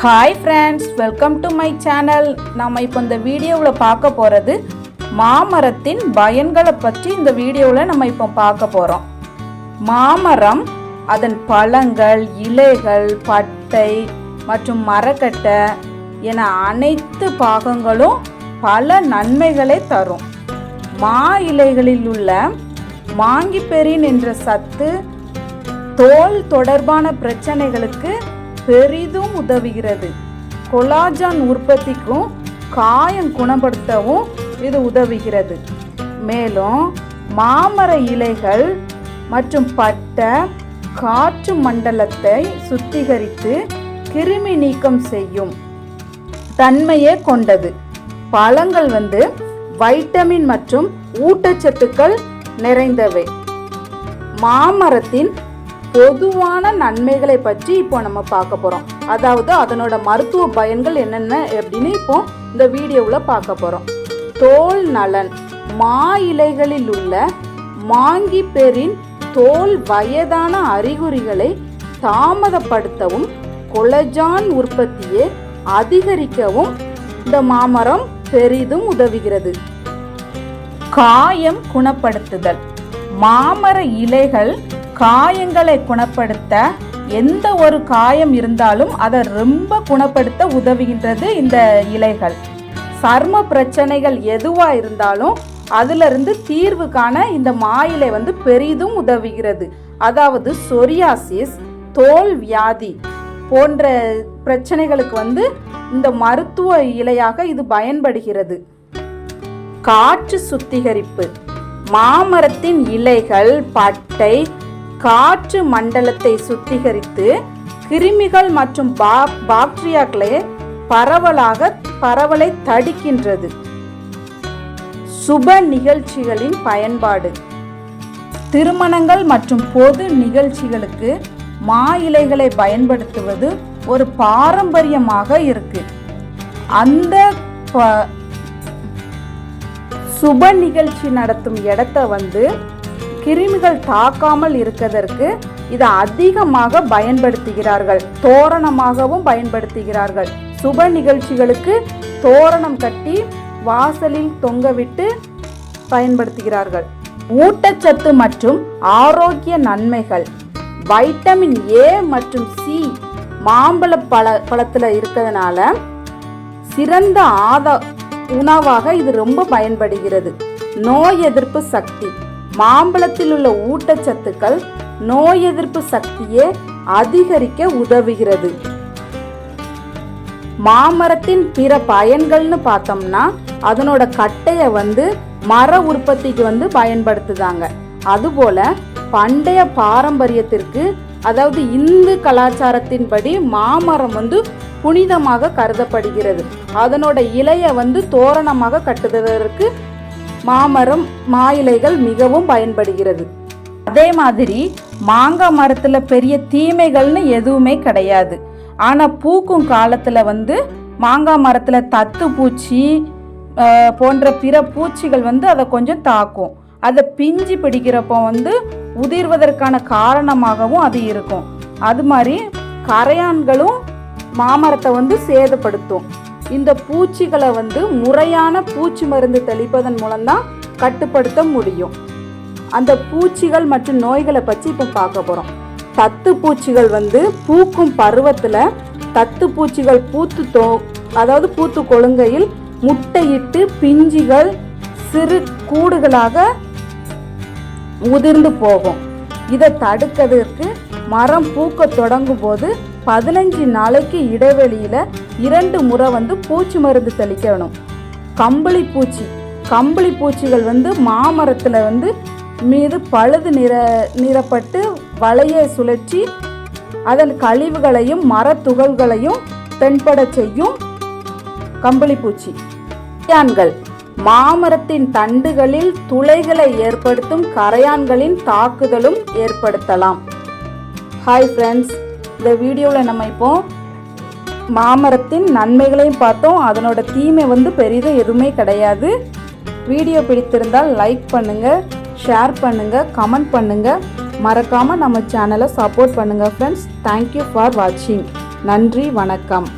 Hi friends welcome to my channel நம்ம இப்போ இந்த வீடியோவில் பார்க்க போகிறது மாமரத்தின் பயன்களை பற்றி இந்த வீடியோவில் நம்ம இப்போ பார்க்க போகிறோம் மாமரம் அதன் பழங்கள் இலைகள் பட்டை மற்றும் மரக்கட்டை என அனைத்து பாகங்களும் பல நன்மைகளை தரும். மா இலைகளில் உள்ள மாங்கிப்பெரின் என்ற சத்து தோல் தொடர்பான பிரச்சனைகளுக்கு பெரிதும் உதவுகிறது. கொலாஜான் உற்பத்திக்கும் காயம் குணப்படுத்தவும் இது உதவுகிறது. மேலும் மாமர இலைகள் மற்றும் பட்டை காற்று மண்டலத்தை சுத்திகரித்து கிருமி நீக்கம் செய்யும் தன்மையே கொண்டது. பழங்கள் வந்து வைட்டமின் மற்றும் ஊட்டச்சத்துக்கள் நிறைந்தவை. மாமரத்தின் பொதுவான நன்மைகளை பற்றி இப்போ நம்ம பார்க்க போகிறோம் அதாவது அதனோட மருத்துவ பயன்கள் என்னென்ன அப்படின்னு இப்போ இந்த வீடியோவில் பார்க்க போகிறோம் தோல் நலன் மா இலைகளில் உள்ள மாங்கி பெரின் தோல் வயதான அறிகுறிகளை தாமதப்படுத்தவும் கொலஜான் உற்பத்தியை அதிகரிக்கவும் இந்த மாமரம் பெரிதும் உதவுகிறது. காயம் குணப்படுத்துதல் மாமர இலைகள் காயங்களை குணப்படுத்த எந்த ஒரு காயம் இருந்தாலும் அதை ரொம்ப குணப்படுத்த உதவுகின்றது இந்த இலைகள். சர்ம பிரச்சனைகள் எதுவாக இருந்தாலும் அதிலிருந்து தீர்வு காண இந்த மாயிலை வந்து பெரிதும் உதவுகிறது. அதாவது சொரியாசிஸ் தோல் வியாதி போன்ற பிரச்சனைகளுக்கு வந்து இந்த மருத்துவ இலையாக இது பயன்படுகிறது. காற்று சுத்திகரிப்பு. மாமரத்தின் இலைகள் பட்டை காற்று மண்டலத்தை சுத்திகரித்து கிருமிகள் மற்றும் பா பாக்டீரியாக்களை பரவலாக பரவலை தடுக்கின்றது. சுப நிகழ்ச்சிகளின் பயன்பாடு. திருமணங்கள் மற்றும் பொது நிகழ்ச்சிகளுக்கு மா இலைகளை பயன்படுத்துவது ஒரு பாரம்பரியமாக இருக்கு. அந்த ப- சுப நிகழ்ச்சி நடத்தும் இடத்த வந்து கிருமிகள் தாக்காமல் இருக்கதற்கு இதை அதிகமாக பயன்படுத்துகிறார்கள். தோரணமாகவும் பயன்படுத்துகிறார்கள். சுப நிகழ்ச்சிகளுக்கு தோரணம் கட்டி வாசலில் தொங்கவிட்டு பயன்படுத்துகிறார்கள். ஊட்டச்சத்து மற்றும் ஆரோக்கிய நன்மைகள். வைட்டமின் ஏ மற்றும் சி மாம்பழ பழ பழத்தில் இருக்கிறதுனால சிறந்த ஆத உணவாக இது ரொம்ப பயன்படுகிறது. நோய் எதிர்ப்பு சக்தி. மாம்பழத்தில் உள்ள ஊட்டச்சத்துக்கள் நோய் எதிர்ப்பு சக்தியை அதிகரிக்க உதவுகிறது. மாமரத்தின் பிற பயன்கள்னு பார்த்தோம்னா அதனோட கட்டையை வந்து மர உற்பத்திக்கு வந்து பயன்படுத்துதாங்க. அதுபோல பண்டைய பாரம்பரியத்திற்கு அதாவது இந்து கலாச்சாரத்தின்படி மாமரம் வந்து புனிதமாக கருதப்படுகிறது. அதனோட இலையை வந்து தோரணமாக கட்டுவதற்கு மாமரம் மா இலைகள் மிகவும் பயன்படுகிறது. அதே மாதிரி மாங்காய் மரத்தில் பெரிய தீமைகள்னு எதுவுமே கிடையாது. ஆனால் பூக்கும் காலத்தில் வந்து மாங்காய் மரத்தில் தத்து பூச்சி போன்ற பிற பூச்சிகள் வந்து அதை கொஞ்சம் தாக்கும். அதை பிஞ்சு பிடிக்கிறப்போ வந்து உதிர்வதற்கான காரணமாகவும் அது இருக்கும். அது மாதிரி கரையான்களும் மாமரத்தை வந்து சேதப்படுத்தும். இந்த பூச்சிகளை வந்து முறையான பூச்சி மருந்து தெளிப்பதன் மூலம்தான் கட்டுப்படுத்த முடியும். அந்த பூச்சிகள் மற்றும் நோய்களை பற்றி இப்போ பார்க்க போகிறோம் தத்து பூச்சிகள் வந்து பூக்கும் பருவத்தில் தத்து பூச்சிகள் பூத்து தோ அதாவது பூத்து கொழுங்கையில் முட்டையிட்டு பிஞ்சுகள் சிறு கூடுகளாக உதிர்ந்து போகும். இதை தடுக்கிறதுக்கு மரம் பூக்க தொடங்கும் போது பதினஞ்சு நாளைக்கு இடைவெளியில் இரண்டு முறை வந்து பூச்சி மருந்து தெளிக்கணும். கம்பளி பூச்சி. கம்பளி பூச்சிகள் வந்து மாமரத்தில் வந்து மீது பழுது நிற நிறப்பட்டு வலையை சுழற்றி அதன் கழிவுகளையும் மரத்துகள்களையும் தென்பட செய்யும் கம்பளி பூச்சி. கரையான்கள். மாமரத்தின் தண்டுகளில் துளைகளை ஏற்படுத்தும் கரையான்களின் தாக்குதலும் ஏற்படுத்தலாம். ஹாய் ஃப்ரெண்ட்ஸ் இந்த வீடியோவில் நம்ம இப்போ மாமரத்தின் நன்மைகளையும் பார்த்தோம். அதனோட தீமை வந்து பெரிதும் எதுவுமே கிடையாது. வீடியோ பிடித்திருந்தால் லைக் பண்ணுங்கள் ஷேர் பண்ணுங்கள் கமெண்ட் பண்ணுங்கள் மறக்காமல் நம்ம சேனலை சப்போர்ட் பண்ணுங்கள் ஃப்ரெண்ட்ஸ் தேங்க்யூ ஃபார் வாட்சிங் நன்றி வணக்கம்.